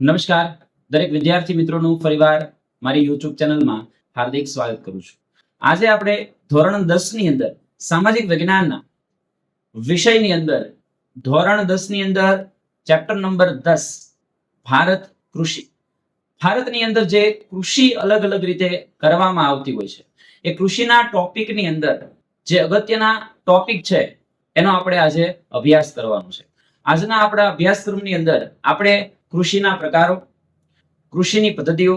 નમસ્કાર. દરેક વિદ્યાર્થી મિત્રોનું ફરીવાર મારી યુટ્યુબ ચેનલમાં હાર્દિક સ્વાગત કરું છું. આજે આપણે ધોરણ દસની અંદર સામાજિક વિજ્ઞાનના વિષયની અંદર ધોરણ દસની અંદર ચેપ્ટર નંબર દસ, ભારત કૃષિ. ભારતની અંદર જે કૃષિ અલગ અલગ રીતે કરવામાં આવતી હોય છે. એ કૃષિના ટોપિકની અંદર જે અગત્યના ટોપિક છે એનો આપણે આજે અભ્યાસ કરવાનો છે. આજના આપણા અભ્યાસક્રમની અંદર આપણે કૃષિના પ્રકારો, કૃષિની પદ્ધતિઓ,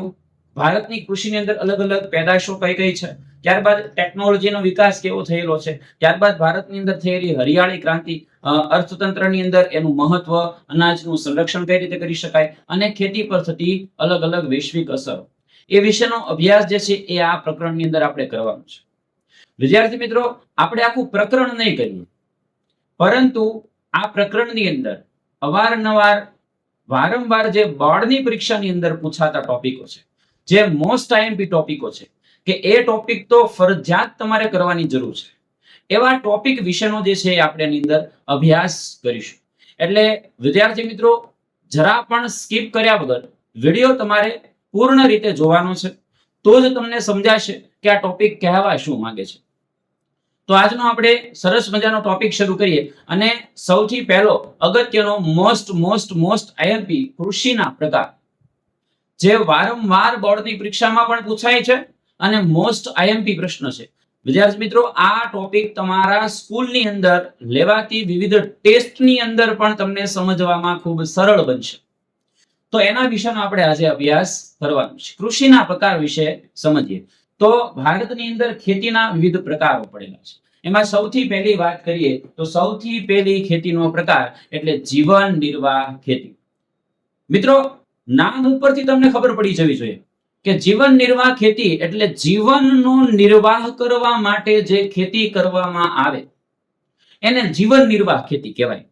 ભારતની કૃષિની અંદર અલગ અલગ પેદાશો કઈ કઈ છે, ત્યારબાદ ટેકનોલોજીનો વિકાસ કેવો થયેલો છે, ત્યારબાદ ભારતની અંદર થયેલી હરિયાળી ક્રાંતિ અર્થતંત્રની અંદર એનું મહત્વ, અનાજનું સંરક્ષણ કઈ રીતે કરી શકાય અને ખેતી પર થતી અલગ અલગ વૈશ્વિક અસરો. એ વિશેનો અભ્યાસ જે છે એ આ પ્રકરણની અંદર આપણે કરવાનો છે. વિદ્યાર્થી મિત્રો, આપણે આખું પ્રકરણ નહીં કરીએ. પરંતુ આ પ્રકરણની અંદર અવારનવાર, વારંવાર જે બોર્ડની પરીક્ષાની અંદર પૂછાતા ટોપિકો છે, જે મોસ્ટ આઈએમપી ટોપિકો છે, કે એ ટોપિક તો ફરજિયાત તમારે કરવાની જરૂર છે. એવા ટોપિક વિશેનો જે છે આપણે એની અંદર અભ્યાસ કરીશું. એટલે વિદ્યાર્થી મિત્રો, જરા પણ સ્કીપ કર્યા વગર વીડિયો તમારે પૂર્ણ રીતે જોવાનો છે, તો જ તમને સમજાશે કે આ ટોપિક કહેવા શું માંગે છે. તો આજનો આપણે સરસ મજાનો ટોપિક શરૂ કરીએ. અને સૌથી પહેલો અગત્યનો મોસ્ટ મોસ્ટ મોસ્ટ આઈએમપી કૃષિના પ્રકાર. જે વારંવાર બોર્ડની પરીક્ષામાં પણ પૂછાય છે અને મોસ્ટ આઈએમપી પ્રશ્ન છે. વિદ્યાર્થી મિત્રો, આ ટોપિક તમારા સ્કૂલની અંદર લેવાતી વિવિધ ટેસ્ટની અંદર પણ તમને સમજવામાં ખૂબ સરળ બનશે. તો એના વિશેનો આપણે આજે અભ્યાસ કરવાનો છે. કૃષિના પ્રકાર વિશે સમજીએ. તો ભારતની અંદર ખેતીના વિવિધ પ્રકારો પડેલા છે. એમાં સૌથી પહેલી વાત કરીએ તો સૌથી પહેલી ખેતીનો પ્રકાર એટલે જીવન નિર્વાહ ખેતી. મિત્રો, નામ ઉપરથી તમને ખબર પડી જવી જોઈએ કે જીવન નિર્વાહ ખેતી એટલે જીવનનો નિર્વાહ કરવા માટે જે ખેતી કરવામાં આવે, એને જીવન નિર્વાહ ખેતી કહેવાય.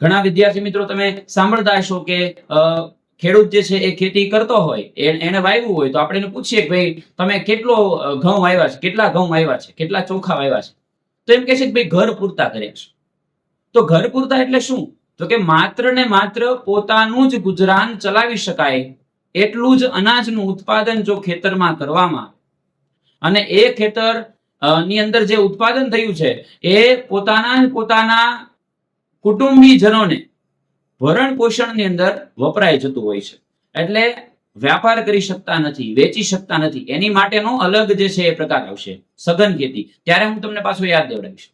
ઘણા વિદ્યાર્થી મિત્રો તમે સાંભળતા હશો કે ખેડૂત જે છે એ ખેતી કરતો હોય એને વાવ્યું હોય, તો આપણે એને પૂછીએ કે ભાઈ, તમે કેટલો ઘઉં વાવ્યા છે? કેટલા ઘઉં વાવ્યા છે? કેટલા ચોખા વાવ્યા છે? તો એમ કહે છે કે ભાઈ, ઘર પૂરતા કર્યા છે. તો ઘર પૂરતા એટલે શું? તો કે માત્ર ને માત્ર પોતાનું જ ગુજરાન ચલાવી શકાય, એટલું જ અનાજનું ઉત્પાદન જો ખેતરમાં કરવામાં અને એ ખેતરની અંદર જે ઉત્પાદન થયું છે, એ પોતાના પોતાના કુટુંબીજનોને ભરણ પોષણની અંદર વપરાય જતું હોય છે. એટલે વ્યાપાર કરી શકતા નથી, વેચી શકતા નથી. એની માટેનો અલગ જે છે એ પ્રકાર આવશે. સઘન ખેતી. ત્યારે હું તમને પાછું યાદ દેવડાવીશ.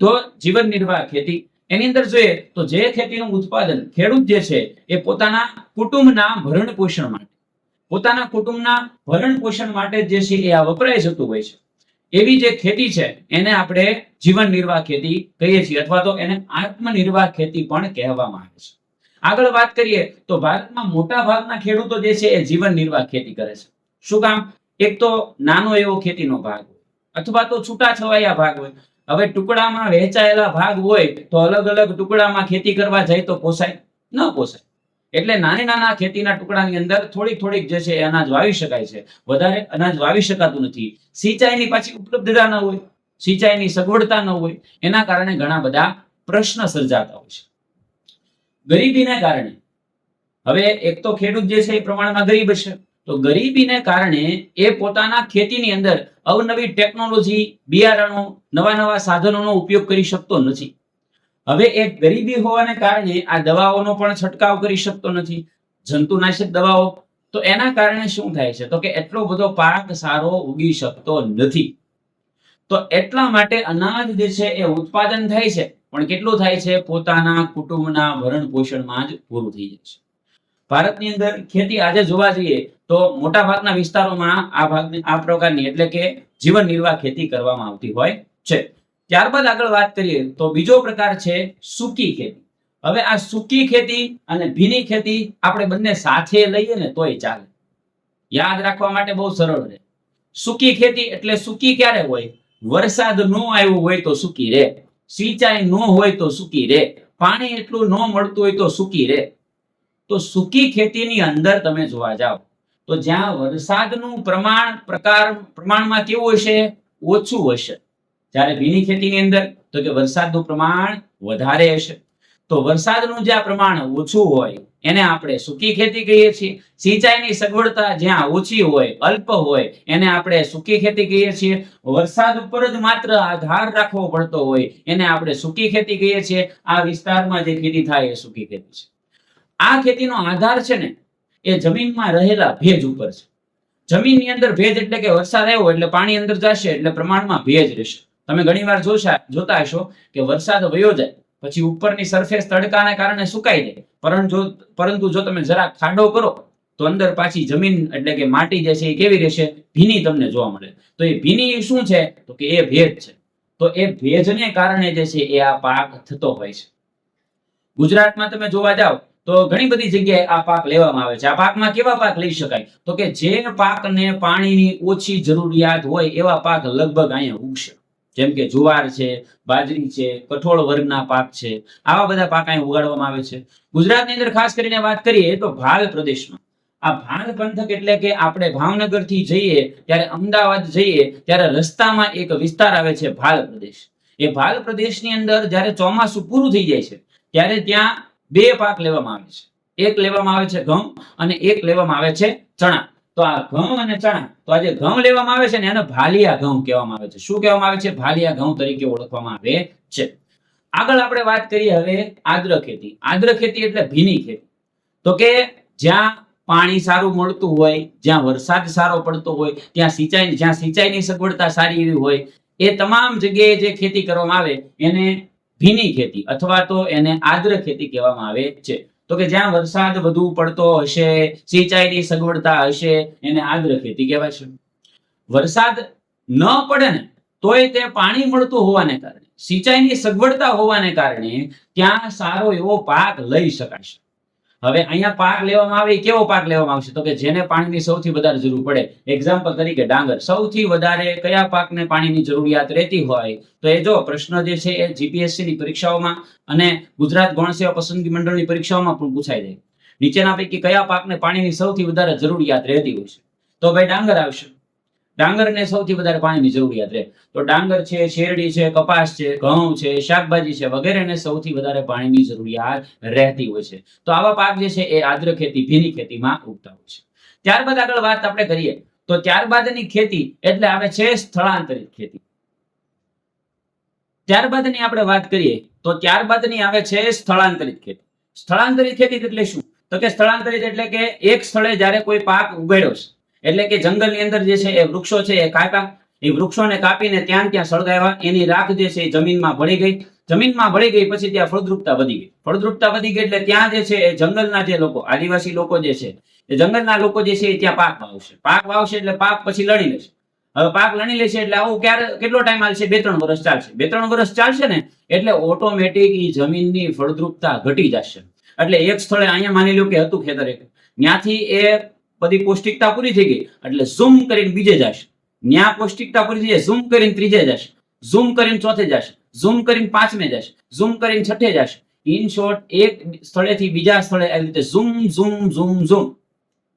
તો જીવન નિર્વાહ ખેતી. એની અંદર જોઈએ તો જે ખેતીનું ઉત્પાદન ખેડૂત જે છે એ પોતાના કુટુંબના ભરણ પોષણ માટે, પોતાના કુટુંબના ભરણ પોષણ માટે જે છે એ આ વપરાય જતું હોય છે. એવી જે ખેતી છે એને આપણે જીવન નિર્વાહ ખેતી કહીએ છીએ અથવા તો એને આત્મનિર્વાહ ખેતી પણ કહેવામાં આવે છે. આગળ વાત કરીએ તો ભારતમાં મોટા ભાગના ખેડૂતો જે છે એ જીવન નિર્વાહ ખેતી કરે છે. શું કામ? એક તો નાનો એવો ખેતીનો ભાગ અથવા તો છૂટા છવાયા ભાગ હોય. હવે ટુકડામાં વહેંચાયેલા ભાગ હોય તો અલગ અલગ ટુકડામાં ખેતી કરવા જાય તો પોસાય? ન પોસાય. એટલે નાની નાના ખેતીના ટુકડાની અંદર થોડીક થોડીક જે છે અનાજ વાવી શકાય છે. વધારે અનાજ વાવી શકાતું નથી. સિંચાઈની પાછી ઉપલબ્ધતા ન હોય, સિંચાઈની સગવડતા ન હોય, એના કારણે ઘણા બધા પ્રશ્ન સર્જાતા હોય છે. ગરીબીને કારણે. હવે એક તો ખેડૂત જે છે એ પ્રમાણમાં ગરીબ છે તો ગરીબીને કારણે એ પોતાના ખેતીની અંદર અવનવી ટેકનોલોજી, બિયારણો, નવા નવા સાધનોનો ઉપયોગ કરી શકતો નથી. હવે એ ગરીબી હોવાને કારણે આ દવાઓનો પણ છંટકાવ કરી શકતો નથી. જંતુનાશક દવાઓ. તો એના કારણે શું થાય છે? તો કે એટલો બધો પાક સારો ઉગી શકતો નથી. તો એટલા માટે અનાજ જે છે એ ઉત્પાદન થાય છે. પણ કેટલું થાય છે? પોતાના કુટુંબના ભરણ પોષણમાં જ પૂરું થઈ જાય છે. ભારતની અંદર ખેતી આજે જોવા જઈએ તો મોટા ભાગના વિસ્તારોમાં આ ભાગની આ પ્રકારની એટલે કે જીવન નિર્વાહ ખેતી કરવામાં આવતી હોય છે. ત્યારબાદ આગળ વાત કરીએ તો બીજો પ્રકાર છે સૂકી ખેતી. હવે આ સૂકી ખેતી અને ભીની ખેતી આપણે બંને સાથે લઈએ ને તોય ચાલે. યાદ રાખવા માટે બહુ સરળ રહે. સૂકી ખેતી એટલે સૂકી ક્યારે હોય? વરસાદ ન આવ્યો હોય તો સૂકી રહે. સિંચાઈ ન હોય તો સૂકી રહે. પાણી એટલું ન મળતું હોય તો સૂકી રહે. તો સૂકી ખેતીની અંદર તમે જોવા જાઓ, તો જ્યાં વરસાદનું પ્રમાણ પ્રકાર પ્રમાણમાં કેવું હશે? ઓછું હશે. જ્યારે ભીની ખેતીની અંદર, તો કે વરસાદનું પ્રમાણ વધારે હશે. તો વરસાદનું જ્યાં પ્રમાણ ઓછું હોય એને આપણે સૂકી ખેતી કહીએ છીએ. સિંચાઈની સગવડતા જ્યાં ઓછી હોય, અલ્પ હોય, એને આપણે સૂકી ખેતી કહીએ છીએ. વરસાદ ઉપર જ માત્ર આધાર રાખવો પડતો હોય, એને આપણે સૂકી ખેતી કહીએ છીએ. આ વિસ્તારમાં જે ખેતી થાય એ સૂકી ખેતી છે. આ ખેતીનો આધાર છે ને, એ જમીનમાં રહેલા ભેજ ઉપર છે. જમીનની અંદર ભેજ એટલે કે વરસાદ આવ્યો એટલે પાણી અંદર જશે એટલે પ્રમાણમાં ભેજ રહેશે. તમે ઘણીવાર જોશા જોતા હશો કે વરસાદ વયો જાય. પછી ઉપરની સરફેસ તડકાને કારણે સુકાઈ જાય. પરંતુ પરંતુ જો તમે જરા ખાડો કરો, તો અંદર પાછી જમીન એટલે કે માટી જે છે એ કેવી રહેશે? ભીની તમને જોવા મળે. તો એ ભીની શું છે? તો કે એ ભેજ છે. તો એ ભેજને કારણે જે છે એ આ પાક થતો હોય છે. ગુજરાતમાં તમે જોવા જાઓ તો ઘણી બધી જગ્યાએ આ પાક લેવામાં આવે છે. આ પાકમાં કેવા પાક લઈ શકાય? તો કે જે પાકને પાણીની ઓછી જરૂરિયાત હોય એવા પાક લગભગ અહીંયા ઉગશે. જેમ કે જુવાર છે, બાજરી છે, કઠોળ વર્ગના પાક છે, આવા બધા પાક અહીં ઉગાડવામાં આવે છે. ગુજરાતની અંદર ખાસ કરીને વાત કરીએ તો ભાલ પ્રદેશમાં. આ ભાલ પંથક એટલે કે આપણે ભાવનગરથી જઈએ, ત્યારે અમદાવાદ જઈએ, ત્યારે રસ્તામાં એક વિસ્તાર આવે છે ભાલ પ્રદેશ. એ ભાલ પ્રદેશની અંદર જ્યારે ચોમાસું પૂરું થઈ જાય છે, ત્યારે ત્યાં બે પાક લેવામાં આવે છે. એક લેવામાં આવે છે ઘઉં અને એક લેવામાં આવે છે ચણા. તો આ ઘઉં અને ચણા, તો આ ઘઉં લેવામાં આવે છે ને એને ભાલિયા ઘઉં કહેવામાં આવે છે. શું કહેવામાં આવે છે? ભાલિયા ઘઉં તરીકે ઓળખવામાં આવે છે. આગળ આપણે વાત કરીએ હવે આદ્ર ખેતી. આદ્ર ખેતી એટલે ભીની ખેતી. તો કે જ્યાં પાણી સારું મળતું હોય, જ્યાં વરસાદ સારો પડતો હોય, ત્યાં સિંચાઈ, જ્યાં સિંચાઈની સગવડતા સારી એવી હોય, એ તમામ જગ્યાએ જે ખેતી કરવામાં આવે, એને ભીની ખેતી અથવા તો એને આદ્ર ખેતી કહેવામાં આવે છે. તો કે જ્યાં વરસાદ વધુ પડતો હશે, સિંચાઈની સગવડતા હશે, એને આદ્ર ખેતી કહેવાય છે. વરસાદ ન પડે ને, તોય તે પાણી મળતું હોવાને કારણે, સિંચાઈની સગવડતા હોવાને કારણે, ત્યાં સારો એવો પાક લઈ શકાશે હવે અહીંયા પાક લેવામાં આવે કેવો પાક લેવામાં આવશે? તો કે જેને પાણીની સૌથી વધારે જરૂર પડે એક્ઝામ્પલ તરીકે ડાંગર. સૌથી વધારે કયા પાકને પાણીની જરૂરિયાત રહેતી હોય? તો એ જો પ્રશ્ન જે છે એ જીપીએસસી ની પરીક્ષાઓમાં અને ગુજરાત ગૌણ સેવા પસંદગી મંડળની પરીક્ષાઓમાં પણ પૂછાઈ જાય. નીચેના પૈકી કયા પાકને પાણીની સૌથી વધારે જરૂરિયાત રહેતી હોય છે? તો ભાઈ ડાંગર આવશે. ડાંગરને સૌથી વધારે પાણીની જરૂરિયાત રહે. તો ડાંગર છે, શેરડી છે, કપાસ છે, ઘઉં છે, શાકભાજી છે, વગેરેને સૌથી વધારે પાણીની જરૂરિયાત રહેતી હોય છે. તો આવા પાક જે છે એ આદ્ર ખેતી, ભીની ખેતીમાં ઉગતા હોય છે. ત્યારબાદ આગળ વાત આપણે કરીએ. તો ત્યારબાદની ખેતી એટલે આવે છે સ્થળાંતરિત ખેતી. ત્યારબાદની આપણે વાત કરીએ, તો ત્યારબાદની આવે છે સ્થળાંતરિત ખેતી. સ્થળાંતરિત ખેતી એટલે શું? તો કે સ્થળાંતરિત એટલે કે એક સ્થળે જ્યારે કોઈ પાક ઉગાડ્યો છે એટલે કે જંગલની અંદર જે છે એ વૃક્ષો છે એ કાપ્યા. એ વૃક્ષોને કાપીને ત્યાં ત્યાં સળગાવ્યા. એની રાખ જે છે એ જમીનમાં ભળી ગઈ. જમીનમાં ભળી ગઈ પછી ત્યાં ફળદ્રુપતા વધી ગઈ. ફળદ્રુપતા વધી ગઈ એટલે ત્યાં જે છે એ જંગલના જે લોકો, આદિવાસી લોકો જે છે, એ જંગલના લોકો જે છે એ ત્યાં પાક વાવશે. પાક વાવશે એટલે પાક પછી લણી લેશે. હવે પાક લણી લેશે એટલે આવું ક્યારે, કેટલો ટાઈમ હાલશે? બે ત્રણ વર્ષ ચાલશે. બે ત્રણ વર્ષ ચાલશે ને એટલે ઓટોમેટિક ઈ જમીનની ફળદ્રુપતા ઘટી જશે. એટલે એક સ્થળે અહીંયા માની લો કે હતું ખેતર એક. ત્યાંથી એ બધી પૌષ્ટિકતા પૂરી થઈ ગઈ. એટલે ઝૂમ કરીને બીજે જશે. ન્યા પૌષ્ટિકતા પૂરી થઈ જાય. ઝૂમ કરીને ત્રીજે જશે. ઝૂમ કરીને ચોથે જશે. ઝૂમ કરીને પાંચમે જશે. ઝૂમ કરીને છઠ્ઠે જશે. ઇન શોર્ટ એક સ્થળેથી બીજા સ્થળે આવી રીતે ઝૂમ ઝૂમ ઝૂમ ઝૂમ.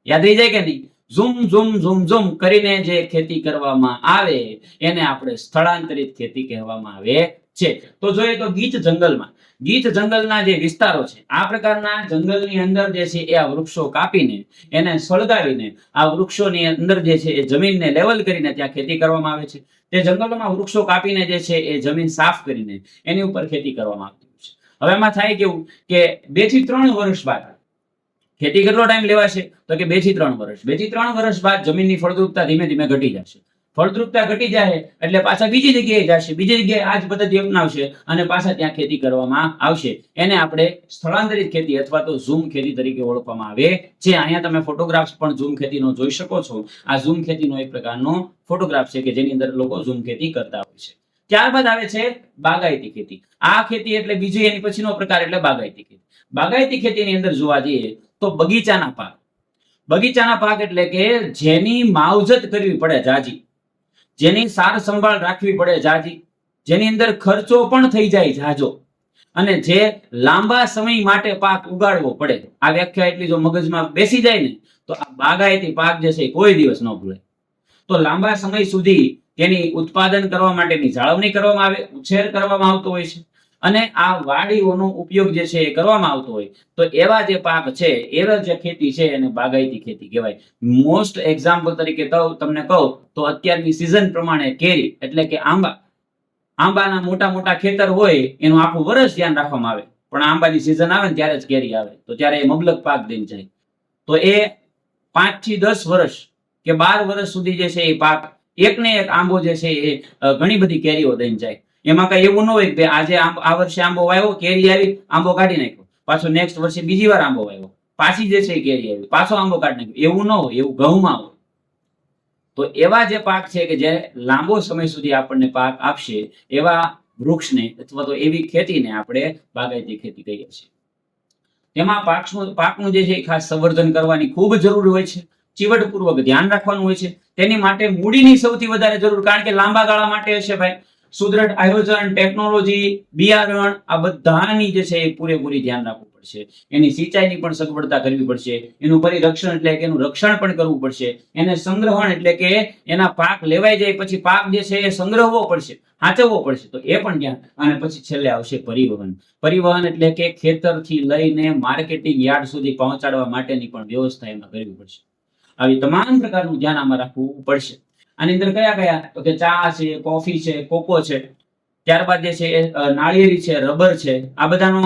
યાદ રહી જાય કે નહીં? ઝૂમ ઝૂમ ઝૂમ ઝૂમ કરીને જે ખેતી કરવામાં આવે, એને આપણે સ્થળાંતરિત ખેતી કહેવામાં આવે છે. તો જોઈએ તો ગીચ જંગલમાં ગીચ જંગલના જે વિસ્તારો છે, આ પ્રકારના જંગલની અંદર જે છે એ આ વૃક્ષો કાપીને, એને સળગાવીને, આ વૃક્ષોની અંદર જે છે એ જમીનને લેવલ કરીને ત્યાં ખેતી કરવામાં આવે છે. તે જંગલોમાં વૃક્ષો કાપીને જે છે એ જમીન સાફ કરીને એની ઉપર ખેતી કરવામાં આવતી છે. હવે એમાં થાય કેવું કે બેથી ત્રણ વર્ષ બાદ ખેતી કેટલો ટાઈમ લેવાશે? તો કે બેથી ત્રણ વર્ષ. બેથી ત્રણ વર્ષ બાદ જમીનની ફળદ્રુપતા ધીમે ધીમે ઘટી જશે. ફળદ્રુપતા ઘટી જાય એટલે પાછા બીજી જગ્યાએ જશે. બીજી જગ્યાએ આ જ પદ્ધતિ અપનાવશે અને પાછા ત્યાં ખેતી કરવામાં આવશે. એને આપણે સ્થળાંતરિત ખેતી અથવા તો ઝૂમ ખેતી તરીકે ઓળખવામાં આવે છે. અહીંયા તમે ફોટોગ્રાફ્સ પણ ઝૂમ ખેતીનો જોઈ શકો છો. આ ઝૂમ ખેતીનો એક પ્રકારનો ફોટોગ્રાફ છે કે જેની અંદર લોકો ઝૂમ ખેતી કરતા હોય છે. ત્યારબાદ આવે છે બાગાયતી ખેતી. આ ખેતી એટલે બીજી એની પછીનો પ્રકાર એટલે બાગાયતી ખેતી. બાગાયતી ખેતીની અંદર જોવા જઈએ તો બગીચાના પાક. બગીચાના પાક એટલે કે જેની માવજત કરવી પડે જાજી. જેની સાર સંભાળ રાખવી પડે જાજી. જેની અંદર ખર્ચો પણ થઈ જાય જાજો. અને જે લાંબા સમય માટે પાક ઉગાડવો પડે. આ વ્યાખ્યા એટલી જો મગજમાં બેસી જાય ને, તો આ બાગાયતી પાક જે છે કોઈ દિવસ ન ભૂલે. તો લાંબા સમય સુધી તેની ઉત્પાદન કરવા માટેની જાળવણી કરવામાં આવે, ઉછેર કરવામાં આવતો હોય છે. અને આ વાડીઓનો ઉપયોગ જે છે એ કરવામાં આવતો હોય. તો એવા જે પાક છે, એવા જે ખેતી છે એને બાગાયતી ખેતી કહેવાય. મોસ્ટ એક્ઝામ્પલ તરીકે તમને કહું, તો અત્યારની સિઝન પ્રમાણે કેરી, એટલે કે આંબા. આંબાના મોટા મોટા ખેતર હોય, એનું આખું વર્ષ ધ્યાન રાખવામાં આવે. પણ આંબાની સિઝન આવે ને ત્યારે જ કેરી આવે. તો ત્યારે એ મબલક પાક દઈને જાય. તો એ પાંચથી દસ વર્ષ કે બાર વર્ષ સુધી જે છે એ પાક એક ને એક આંબો જે છે એ ઘણી બધી કેરીઓ દઈને જાય. એમાં કઈ એવું ન હોય કે આજે આ વર્ષે આંબો વાવ્યો કેરી આવી, આંબો કાઢી નાખ્યો. પાછો નેક્સ્ટ વર્ષે બીજી વાર આંબો વાવ્યો પાછી જે છે કેરી આવી. પાછો આંબો કાઢી નાખ્યો. એવું ન હોય, એવું ઘઉંમાં હોય. તો એવા જે પાક છે કે જે લાંબો સમય સુધી આપણને પાક આપશે, એવા વૃક્ષને અથવા તો એવી ખેતીને આપણે બાગાયતી ખેતી કહીએ છીએ. તેમાં પાકનું પાકનું જે છે એ ખાસ સંવર્ધન કરવાની ખૂબ જરૂર હોય છે. ચીવટપૂર્વક ધ્યાન રાખવાનું હોય છે. તેની માટે મૂડીની સૌથી વધારે જરૂર, કારણ કે લાંબા ગાળા માટે હશે ભાઈ. સુદ્રઢ આયોજન ટેકનોલોજી બિયારણ, આ બધાની જે છે એ પૂરેપૂરી ધ્યાન રાખવું પડશે. એની સિંચાઈની પણ સગવડતા કરવી પડશે. એનું પરિરક્ષણ એટલે કે એનું રક્ષણ પણ કરવું પડશે. એને સંગ્રહણ એટલે કે એના પાક લેવાઈ જાય પછી પાક જે છે એ સંગ્રહવો પડશે સાચવવો પડશે. તો એ પણ ધ્યાન અને પછી છેલ્લે આવશે પરિવહન. પરિવહન એટલે કે ખેતરથી લઈને માર્કેટિંગ યાર્ડ સુધી પહોંચાડવા માટેની પણ વ્યવસ્થા એમાં કરવી પડશે. આવી તમામ પ્રકારનું ધ્યાન આમાં રાખવું પડશે. આની અંદર કયા કયા? તો કે ચા છે, કોફી છે, કોકો છે. ત્યારબાદ જે છે નાળિયેરી છે, રબર છે. આ બધાનો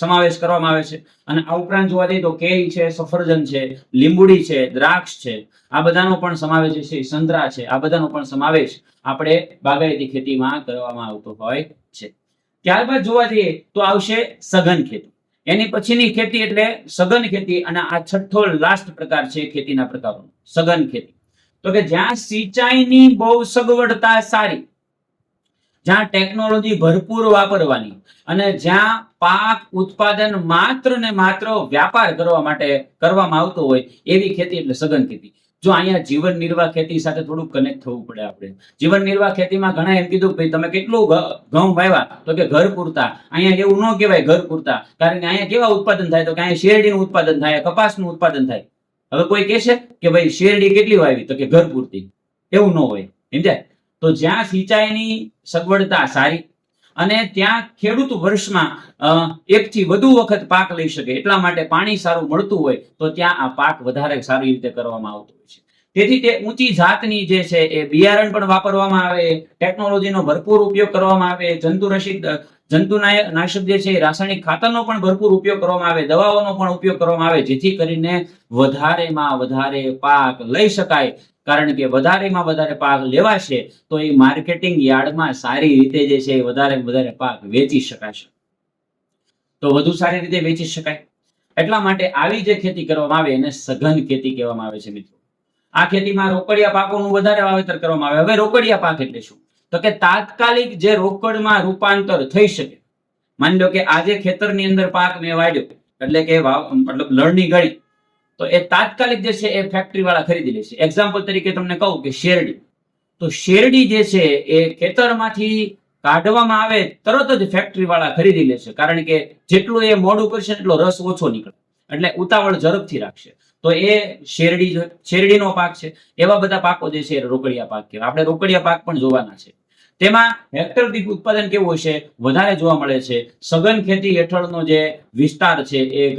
સમાવેશ કરવામાં આવે છે. અને આ ઉપરાંત જોવા જઈએ તો કેરી છે, સફરજન છે, લીંબુડી છે, દ્રાક્ષ છે. આ બધાનો પણ સમાવેશ છે સંતરા છે. આ બધાનો પણ સમાવેશ આપણે બાગાયતી ખેતીમાં કરવામાં આવતો હોય છે. ત્યારબાદ જોવા જઈએ તો આવશે સઘન ખેતી. એની પછીની ખેતી એટલે સઘન ખેતી અને આ છઠ્ઠો લાસ્ટ પ્રકાર છે ખેતીના પ્રકારોનો. સઘન ખેતી. તો કે જ્યાં સિંચાઈની બહુ સગવડતા સારી, જ્યાં ટેકનોલોજી ભરપૂર વાપરવાની અને જ્યાં પાક ઉત્પાદન માત્ર ને માત્ર વ્યાપાર કરવા માટે કરવામાં આવતો હોય એવી ખેતી એટલે સઘન ખેતી. જો અહીંયા જીવન નિર્વાહ ખેતી સાથે થોડું કનેક્ટ થવું પડે આપણે. જીવન નિર્વાહ ખેતીમાં ઘણા એમ કીધું ભાઈ તમે કેટલું ઘઉં વાવ્યા તો કે ઘર પૂરતા. અહીંયા એવું ન કહેવાય ઘર પૂરતા. કારણ કે અહીંયા કેવા ઉત્પાદન થાય તો કે અહીંયા શેરડીનું ઉત્પાદન થાય, કપાસનું ઉત્પાદન થાય. હવે કોઈ કહેશે કે ભાઈ શેરડી કેટલી વાવી? તો કે ઘર પૂરતી. એવું ન હોય. સમજાય? તો જ્યાં સિંચાઈની સગવડતા સારી અને ત્યાં ખેડૂત વર્ષમાં એકથી વધુ વખત પાક લઈ શકે, એટલા માટે પાણી સારું મળતું હોય, તો ત્યાં આ પાક વધારે સારી રીતે કરવામાં આવતો હોય છે. તેથી તે ઊંચી જાતની જે છે એ બિયારણ પણ વાપરવામાં આવે, ટેકનોલોજીનો ભરપૂર ઉપયોગ કરવામાં આવે જંતુરશિત જંતુનાય- નાશક જે છે રાસાયણિક ખાતરનો પણ ભરપૂર ઉપયોગ કરવામાં આવે, દવાઓનો પણ ઉપયોગ કરવામાં આવે, જેથી કરીને વધારેમાં વધારે પાક લઈ શકાય. કારણ કે વધારેમાં વધારે પાક લેવાશે, તો એ માર્કેટિંગ યાર્ડમાં સારી રીતે જે છે એ વધારે વધારે પાક વેચી શકાશે. તો વધુ સારી રીતે વેચી શકાય. એટલા માટે આવી જે ખેતી કરવામાં આવે, એને સઘન ખેતી કહેવામાં આવે છે મિત્રો. આ ખેતીમાં રોકડિયા પાકોનું વધારે વાવેતર કરવામાં આવે. હવે રોકડિયા પાક એટલે શું? તો કે તાત્કાલિક જે રોકડમાં રૂપાંતર થઈ શકે. માની લો કે આજે ખેતરની અંદર પાક મેં વાડ્યો એટલે કે મતલબ લણણી ગણી તો એ તાત્કાલિક જે છે એ ફેક્ટરી વાળા ખરીદી લેશે એક્ઝામ્પલ તરીકે તમને કહું કે શેરડી. તો શેરડી જે છે એ ખેતરમાંથી કાઢવામાં આવે તરત જ ફેક્ટરી વાળા ખરીદી લેશે કારણ કે જેટલું એ મોડું કરશે એટલો રસ ઓછો નીકળે. એટલે ઉતાવળ ઝડપથી રાખશે. તો એ શેરડી શેરડીનો પાક છે. એવા બધા પાકો જે છે રોકડિયા પાક કહેવાય. આપણે રોકડિયા પાક પણ જોવાના છે. તેમાં હેક્ટર દીઠ ઉત્પાદન કેવું હશે? વધારે જોવા મળે છે. સઘન ખેતી હેઠળનો જે વિસ્તાર છે એ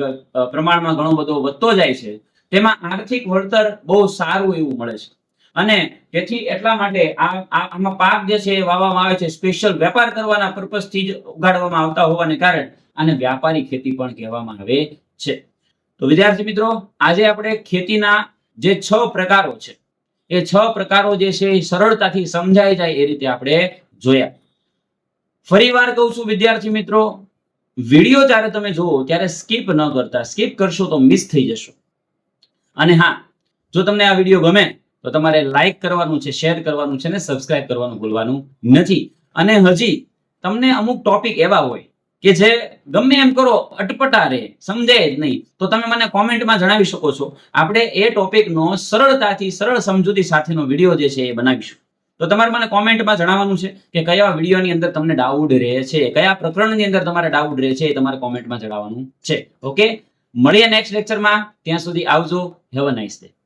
પ્રમાણમાં ઘણો બધો વધતો જાય છે. તેમાં આર્થિક વળતર બહુ સારું એવું મળે છે. અને તેથી એટલા માટે આ આમાં પાક જે છે એ વાવવામાં આવે છે સ્પેશિયલ વેપાર કરવાના પર્પઝથી જ ઉગાડવામાં આવતા હોવાને કારણે આને વ્યાપારી ખેતી પણ કહેવામાં આવે છે. તો વિદ્યાર્થી મિત્રો, આજે આપણે ખેતીના જે છ પ્રકારો છે, એ છ પ્રકારો જે છે એ સરળતાથી સમજાઈ જાય એ રીતે આપણે જોયા. ફરી વાર કહું છું વિદ્યાર્થી મિત્રો, વીડિયો જ્યારે તમે જુઓ ત્યારે સ્કીપ ન કરતા. સ્કીપ કરશો તો મિસ થઈ જશો. અને હા, જો તમને આ વીડિયો ગમે તો તમારે લાઈક કરવાનું છે, શેર કરવાનું છે ને સબસ્ક્રાઇબ કરવાનું ભૂલવાનું નથી. અને હજી તમને અમુક ટોપિક એવા હોય કે જે ગમે એમ કરો, અટપટા રહે સમજાય જ નહીં. તો તમે મને કોમેન્ટમાં જણાવી શકો છો. આપણે એ ટોપિકનો સરળતાથી, સરળ સમજૂતી સાથેનો વીડિયો જે છે એ બનાવીશું. તો તમારે મને કોમેન્ટમાં જણાવવાનું છે કે કયા વિડીયોની અંદર તમને ડાઉટ રહે છે, કયા પ્રકરણની અંદર તમારે ડાઉટ રહે છે એ તમારે કોમેન્ટમાં જણાવવાનું છે. ઓકે? મળીએ નેક્સ્ટ લેક્ચરમાં. ત્યાં સુધી આવજો. Have a nice day